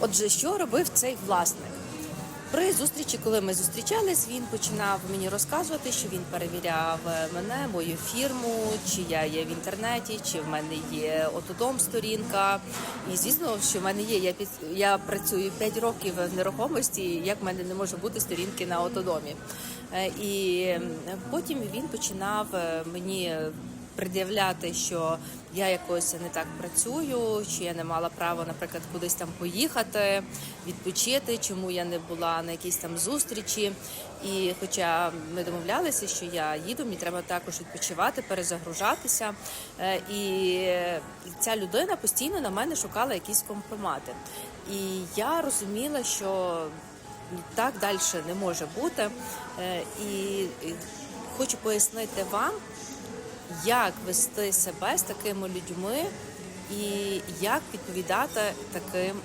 Отже, що робив цей власник? При зустрічі, коли ми зустрічались, він починав мені розказувати, що він перевіряв е, мене, мою фірму, чи я є в інтернеті, чи в мене є отодом сторінка. І звісно, що в мене є. Я під я працюю 5 років в нерухомості. Як в мене не може бути сторінки на отодомі? Е, І потім він починав е, мені пред'являти, що я якось не так працюю, чи я не мала права, наприклад, кудись там поїхати, відпочити, чому я не була на якійсь там зустрічі. І хоча ми домовлялися, що я їду, мені треба також відпочивати, перезагружатися. Е, І ця людина постійно на мене шукала якісь компромати. І я розуміла, що так далі не може бути. Е, І і хочу пояснити вам, як вести себе з такими людьми і як відповідати таким